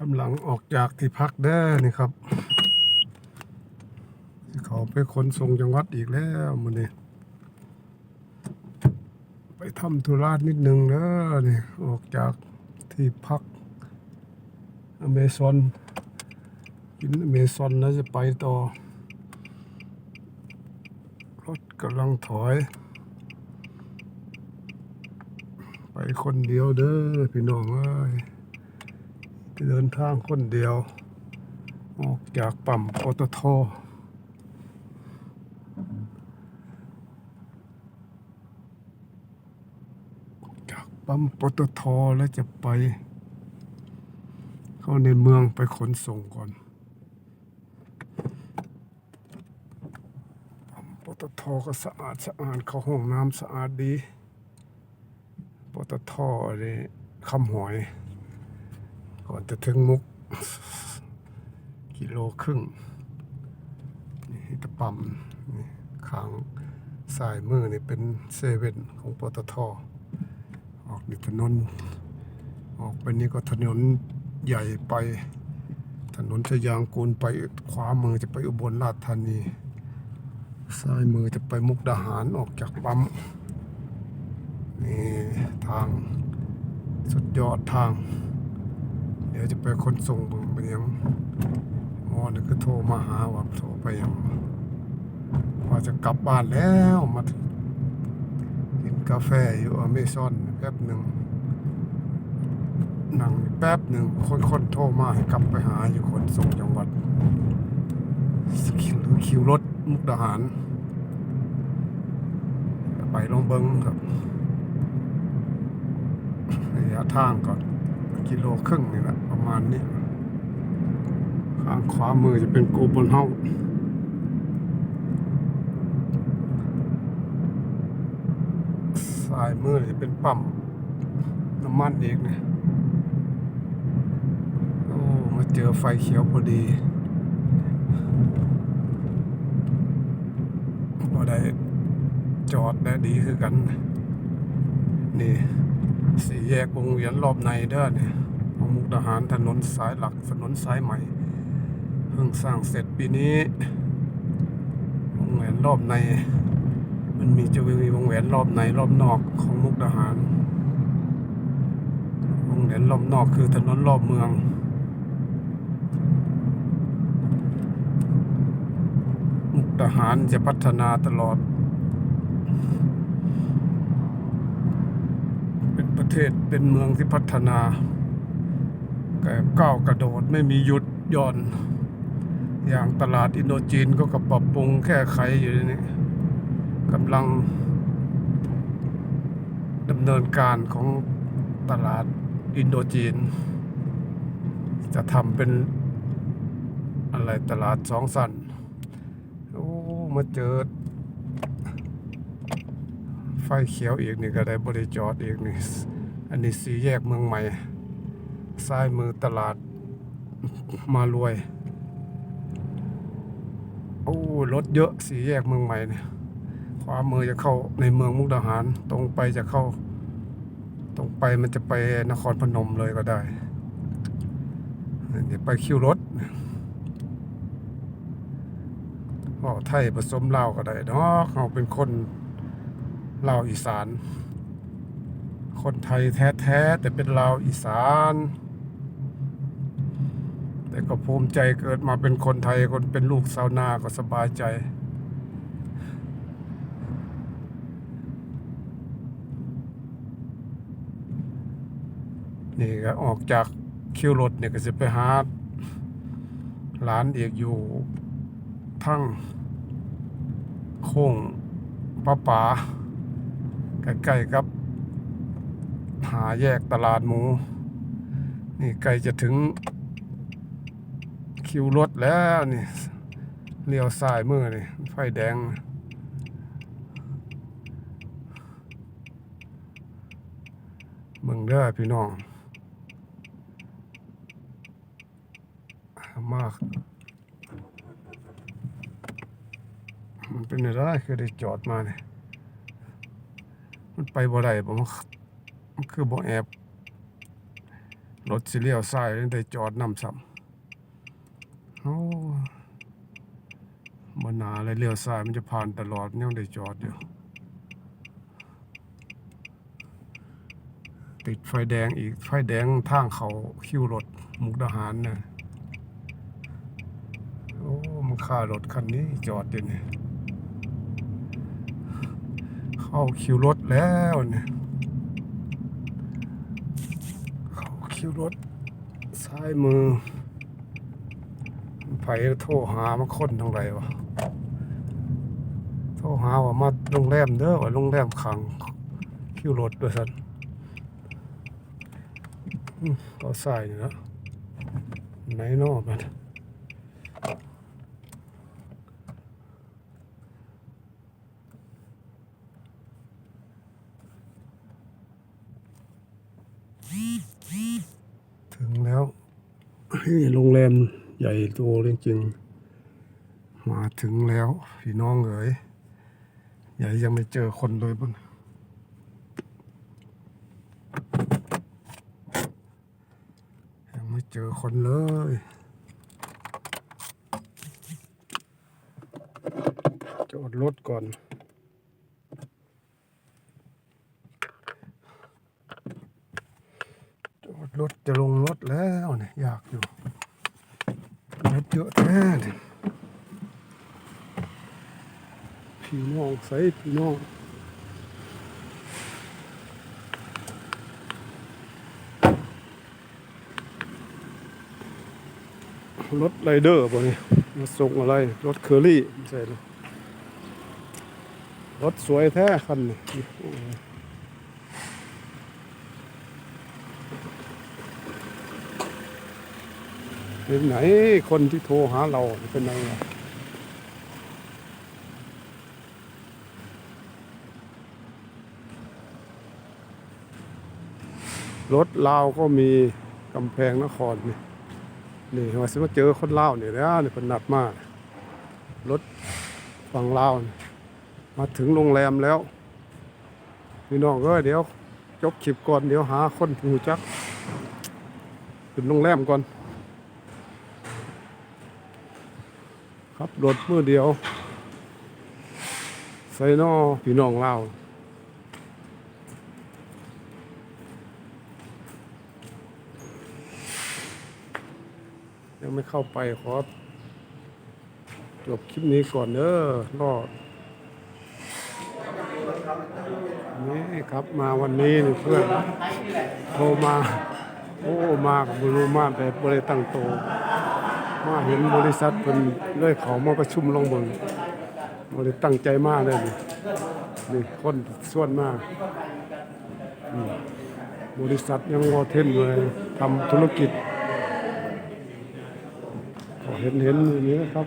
กำลังออกจากที่พักเด้อนี่ครับเขาไปขนส่งจังหวัดอีกแล้วมื้อนี้ไปทำธุระนิดนึงเด้อนี่ออกจากที่พักอเมซอนกินอเมซอนแล้วจะไปต่อ รถกำลังถอย ไปคนเดียวเด้อพี่น้องเอ้ย เดินทางคนเดียว ออกจากปั๊มปตทจากปั๊มปตทแล้วจะไป เข้าในเมืองไปขนส่งก่อนปั๊มปตทก็สะอาดสะอาดเข้าห้องน้ำสะอาดดีปตทนี่คำหอย ก่อนจะถึงมุก กิโลครึ่ง นี่ตะปั๊มนี่ข้างสายมือนี่เป็นเซเว่นของปตทออกนถนน ออกไปนี่ก็ถนนใหญ่ไป ถนนชยางกูลไปขวามือจะไปอุบลราชธานีซ้ายมือจะไปมุกดาหารออกจากปั๊มนี่ทางสุดยอดทาง เดี๋ยวจะไปขนส่งเบิ่งไปยังมอนี่ก็โทรมาหาว่าโทรไปยังว่าจะกลับบ้านแล้วมากินกาแฟอยู่อเมซอนแป๊บหนึ่งนั่งแป๊บหนึ่งคนคนโทรมาให้กลับไปหาอยู่คนส่งจังหวัดคิวคิวรถมุกดาหาร ไปลองเบิ้งครับระยะทางก็กิโลครึ่งนี่แหละ มาณนี้ ข้างขวามือจะเป็นโกบนเฮาซ้ายมือจะเป็นปั๊มน้ำมันเอีกเนี่ยโอ้มาเจอไฟเขียวพอดีพอได้จอดได้ดีคือกัน นี่สี่แยกวงเวียนรอบในเด้อเนี่ย มุกดาหารถนนสายหลักถนนสายใหม่ เพิ่งสร้างเสร็จปีนี้ วงแหวนรอบใน มันมีจะมีวงแหวนรอบในรอบนอกของมุกดาหาร วงแหวนรอบนอกคือถนนรอบเมืองมุกดาหารจะพัฒนาตลอด เป็นประเทศเป็นเมืองที่พัฒนา ก้าวกระโดดไม่มีหยุดหย่อน อย่างตลาดอินโดจีนก็กปรับปรุงแค่ไขอยู่นี่กำลังดำเนินการของตลาดอินโดจีน จะทำเป็นอะไรตลาดสองสันโอ้มาเจอไฟเขียวอีกนี่ก็ได้บริจอดอีกนี่ อันนี้สีแยกเมืองใหม่ ซ้ายมือตลาดมารวย โอ้รถเยอะสีแยกเมืองใหม่เนี่ยขวามือจะเข้าในเมืองมุกดาหาร ตรงไปจะเข้า ตรงไปมันจะไปนครพนมเลยก็ได้ เดี๋ยวไปคิวรถก็ไทยผสมเลาก็ได้เนาะเขาเป็นคนเลาอีสาน คนไทยแท้ๆแต่เป็นลาวอีสาน แต่ก็ภูมิใจเกิดมาเป็นคนไทยคนเป็นลูกชาวนาก็สบายใจ นี่ก็ออกจากคิวรถเนี่ยก็จะไปหาหลานเอกอยู่ทั้งโค้งป้าป๋าใกล้ๆกับ หาแยกตลาดหมู นี่ใกล้จะถึง คิวรถแล้วนี่เลี้ยวซ้ายมือนี่ไฟแดงเบิ่งเด้อพี่น้อง มาก มันเป็นอะไรคือได้จอดมาเนี่ยมันไปบ่ได้บ่มันมันคือบ่แอบรถสิเลี้ยวซ้ายได้จอดนำซ้ำโอ้ บนาเลยเลี้ยวซ้ายมันจะผ่านตลอดยังได้จอดอยู่ติดไฟแดงอีกไฟแดงทางเขาคิวรถมุกดาหารนะโอ้มันค่ารถคันนี้จอดอยู่เนี่ยเข้าคิวรถแล้วเนี่ยเข้าคิวรถซ้ายมือไผโทรหามาคนทางไรวะ โทรหาว่ามาโรงแรมเด้อว่าโรงแรมขังคิวรถด้วยสันก็ใส่เนี่นะไหนนอกมันถึงแล้วโรงแรมใหญ่โตจริงๆมาถึงแล้ว พี่น้องเอ๋ย ใหญ่ยังไม่เจอคนเลยบุญยังไม่เจอคนเลยจอดรถก่อนจอดรถจะลงรถแล้วเนี่ยอยากอยู่รถเยอะแน่ย พี่น้องใส่พี่น้องรถไรเดอร์ป่เนี่ยมาส่งอะไร รถเคอรี่ไม่ใช่หรอรถสวยแท้คันนี้โอ้โหเป็นไหนคนที่โทรหาเราเป็นไง รถลาวก็มีกำแพงนครนี่นี่ว่าสิมาเจอคนลาวนี่แล้วนี่เป็นหนัดมากรถฝั่งลาวมาถึงโรงแรมแล้วพี่น้องก็เดี๋ยวจบคลิปก่อนเดี๋ยวหาคนหูจักขึ้นโรงแรมก่อน ครับรถมือเดียวใส่นอพี่น้องลาว ยังไม่เข้าไปขอจบคลิปนี้ก่อนเด้อรอดนี่ครับมาวันนี้นี่เพื่อนโทรมา โอ้มากับบรูมาแต่บริตั้งโต มาเห็นบริษัทเป็นเลยเขามาประชุมลงเบนบริตั้งใจมากเลยนี่นี่คนส่วนมาก บริษัทยังวอเทนเลยทำธุรกิจ เห็นเห็นอย่างนี้นะครับ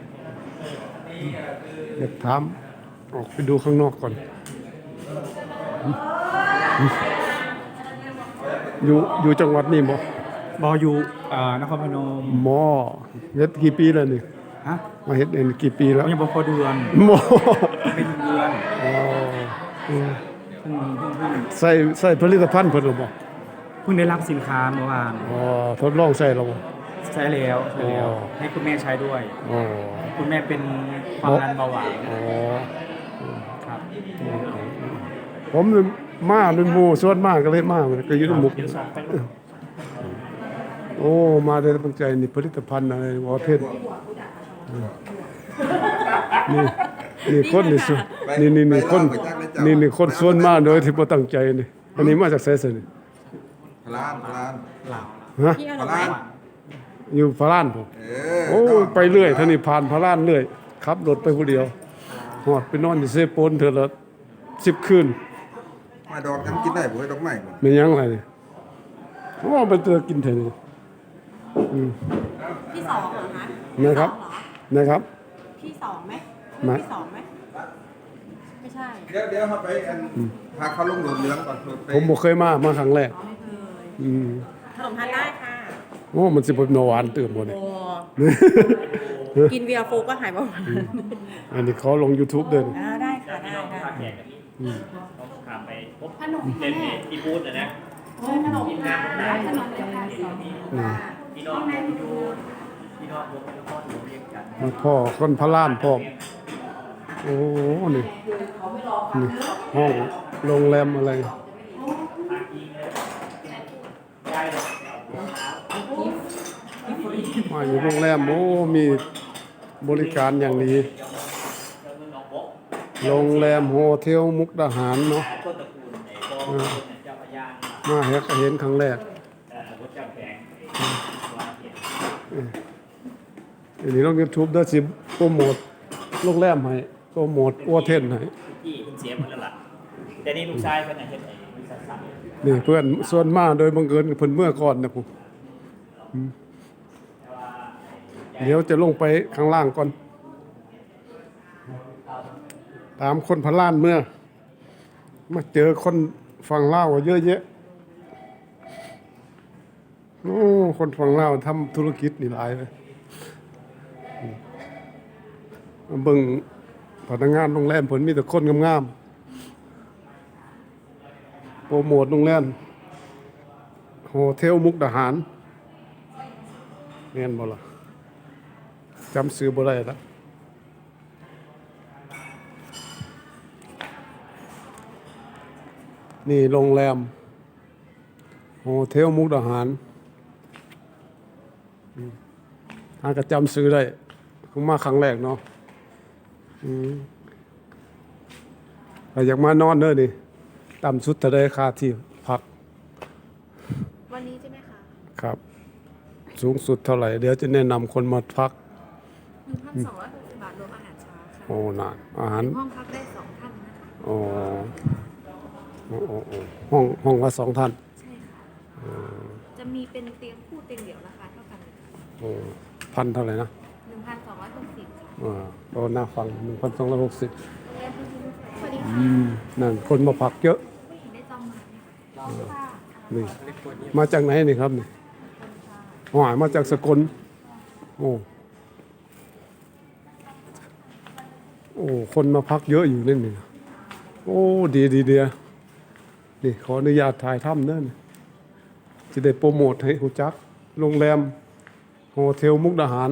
อยากถามออกไปดูข้างนอกก่อน อยู่อยู่จังหวัดนี่บ่บออยู่อ่านครพนมหมอเฮ็ดกี่ปีแล้วนี่ฮะมาเฮ็ดเองกี่ปีแล้วยังบ่พอเดือนหมอเป็นเดือนอ๋ออืมเพิ่งเพิ่งเพิ่งใส่ใส่ผลิตภัณฑ์เพิ่นหรือบ่เพิ่งได้รับสินค้าเมื่อวานอ๋อทดลองใส่แล้วบ่ ใช้แล้วใช้แล้วอ๋อ ให้คุณแม่ใช้ด้วยอ๋อคุณแม่เป็นความดันเบาหวานอ๋อครับผมนี่มาเป็นหมู่ส่วนมากก็เลยมาก็อยู่ในหมู่เดี๋ยวสองไปโอ้ มาได้ตั้งใจนี่ผลิตภัณฑ์อะไรวอเทนนี่นี่คนนี่สุนี่นี่นี่คนนี่นี่คนส่วนมากโดยที่บ่ตั้งใจนี่อันนี้มาจากไสสินี่พลานพลานหลับฮะพลานอ ยู่พารานผมเออโอ้ไปเรื่อยท่านี่ผ่านพารานเรื่อยขับรถไปผู้เดียวหอดไปนอนอยู่เซโปนเถอะละ10คืนมาดอกยังกินได้บ่ให้ดอกไม้บ่ไม่ยังอะไรนี่ว่าไปเจอกินเถอะนี่อืมพี่สองเหรอคะนะครับพี่สองเหรอนะครับ พี่สองไหมไม่ พี่สองไหมไม่ใช่เดี๋ยวเดี๋ยวเขาไปอันพาเขาลงโดดเหลืองก่อนโดดไปผมบ่เคยมามาครั้งแรก อ๋อไม่เคยอืมขนมทานได้ ค่ะโอ้มันสิบ่หวานเติมบ่เนี่ยโอ้กินเวียโฟก็หายเบาหวานอันนี้เขาลง YouTube เด้ออ่าได้ค่ะได้ได้แขกแบบนี้ต้องถามไปพบขนมเล่นที่บูธนะนะโอ้ยขนมมีแพนี่พี่น้องผมอยู่พี่น้องผมอยู่พ่ออยู่เรียกกันมาพ่อคนพระล้านพ่อมโอ้นี่นี่ห้องโรงแรมอะไร มาอยู่โรงแรมโอ้มีบริการอย่างดีโรงแรมโฮเทลมุกดาหารเนาะต้นตระกูลในบ่อเจ้าพระยามาเห็นเห็นครั้งแรกเอ่อรถเจ้าแพงวาเห็นอันนี้ลง YouTube เด้อสิโปรโมทโรงแรมให้โปรโมทอัวเทนให้พี่เพิ่งเสียหมดแล้วล่ะแต่นี่ลูกชายเพิ่นน่ะเฮ็ดไอ้บริษัทสั่งนี่เพื่อนส่วนมากโดยบังเอิญเพิ่นเมื่อก่อนนะผมอืม เดี๋ยวจะลงไปข้างล่างก่อน ตามคนพะล้านเมื่อ มาเจอคนฝั่งลาเยอะแยะโอ้คนฝั่งลาทำธุรกิจนี่หลายเลยเบิ่งพนักงานโรงแรมผลมีแต่คนงามๆโปรโมทโรงแรมโฮเทลมุกดาหารเรียนบ่ล่ะ จำซื้อบ่ได้ละนี่โรงแรมโฮเทลมุกดาหารอืมหากระจำซื้อได้คงมาครั้งแรกเนาะอืมแต่อยากมานอนเด้อนี่ต่ำสุดเท่าได้ค่าที่พัก วันนี้ใช่ไหมคะ ครับ สูงสุดเท่าไหร่ เดี๋ยวจะแนะนำคนมาพัก หนึ่งพันสองร้อยหกสิบบาทรวมอาหารเช้าค่ะโอ้นานอาหารห้องพักได้สองท่านนะคะโอ้โอ้โอ้โอ้ห้องห้องละสองท่านใช่ค่ะจะมีเป็นเตียงคู่เตียงเดี่ยวราคาเท่ากันเลยค่ะโอ้พันเท่าไหร่นะหนึ่งพันสองร้อยหกสิบค่ะอ่าโอ้น่าฟังหนึ่งพันสองร้อยหกสิบสวัสดีอืมนั่นคนมาพักเยอะ ผู้หญิงได้จองมาไหมคะค่ะนี่ มาจากไหนนี่ครับนี่อ๋อมาจากสกลโอ้ โอ้ คนมาพักเยอะอยู่นี่นี่โอ้ดีดีเดียนี่ขออนุญาตถ่ายถ้ำเนั่นจะได้โปรโมทให้หูจัก โรงแรมโฮเทลมุกดาหาร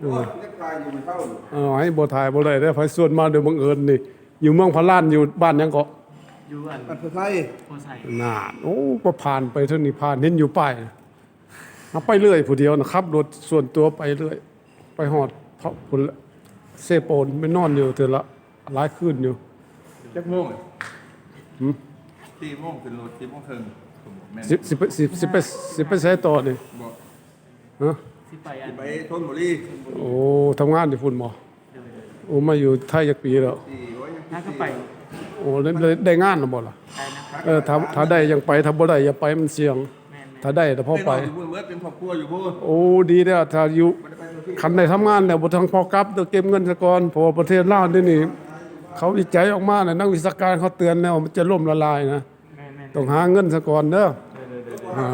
เอโอ้อยเล็กลายอยู่ไม่เท่าอยู่เอาให้บ่ถ่ายบ่ได้ได้อไฟส่วนมาโดยบังเอิญนี่ อยู่เมืองพะล้านอยู่บ้านหยังเกาะอยู่อันอันสุดท้ายโพไซน่าโอ้ก็ผ่านไปเท่านี้ผ่านเห็นอยู่ป้ายนะเอาไปเรื่อยผู้เดียวนะครับรถส่วนตัวไปเรื่อย ไปหอดเพราะผล เซโปนไปนอนอยู่เถือละหลายคืนอยู่จักโมงหืมสี่โมงขึ้นรถสี่โมงครึ่งแม่นสิบสิบสิบสิบไปสิบไปใช้ต่อนี่บอกฮะที่ไปอันไปชนบุรีโอ้ทำงานที่ฝุ่นหมอโอ้มาอยู่ไทยจากปีแล้วสี่โอ้ยยังถ้าก็ไปโอ้ได้ได้ได้งานหรือบ่ล่ะ ได้นะครับ เออถ้าถ้าได้ยังไปถ้าบ่ได้อย่าไปมันเสี่ยงแม่น ถ้าได้แต่พอไปนอนอยู่พูดเมื่อเป็นครอบครัวอยู่พูดโอ้ดีแล้วถ้าอยู่มันได้ไปทุกที่คันได้ทำงานเนี่ยบ่ทางพอกลับต้องเก็บเงินซะก่อนเพราะว่าประเทศลาวนี่นี่ เขาวิจัยออกมาน่ะนักวิชาการเขาเตือนแล้วมันจะล่มละลายนะแม่นแม่นต้องหาเงินซะก่อนเด้ออ่า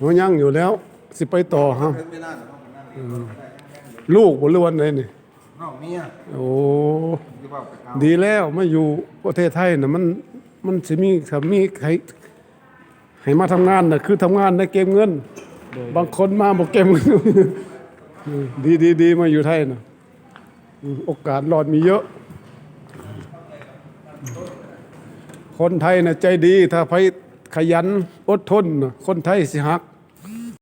หัวยังอยู่แล้ว สิไปต่อฮะเพิ่งไม่น่าจะต้องมานั่งนี่ลูกบ่ล้วนเลยนี่น้องเมียโอ้ที่ว่าไปเอาดีแล้วมาอยู่ประเทศไทยน่ะมันมันสิมีถ้ามีใคร ให้มาทำงานน่ะคือทำงานได้เก็บเงินบางคนมาบ่เก็บเงินอืมดีดีดีมาอยู่ไทยน่ะอืมโอกาสรอดมีเยอะ คนไทยน่ะใจดี ถ้าไปขยันอดทนน่ะคนไทยสิฮัก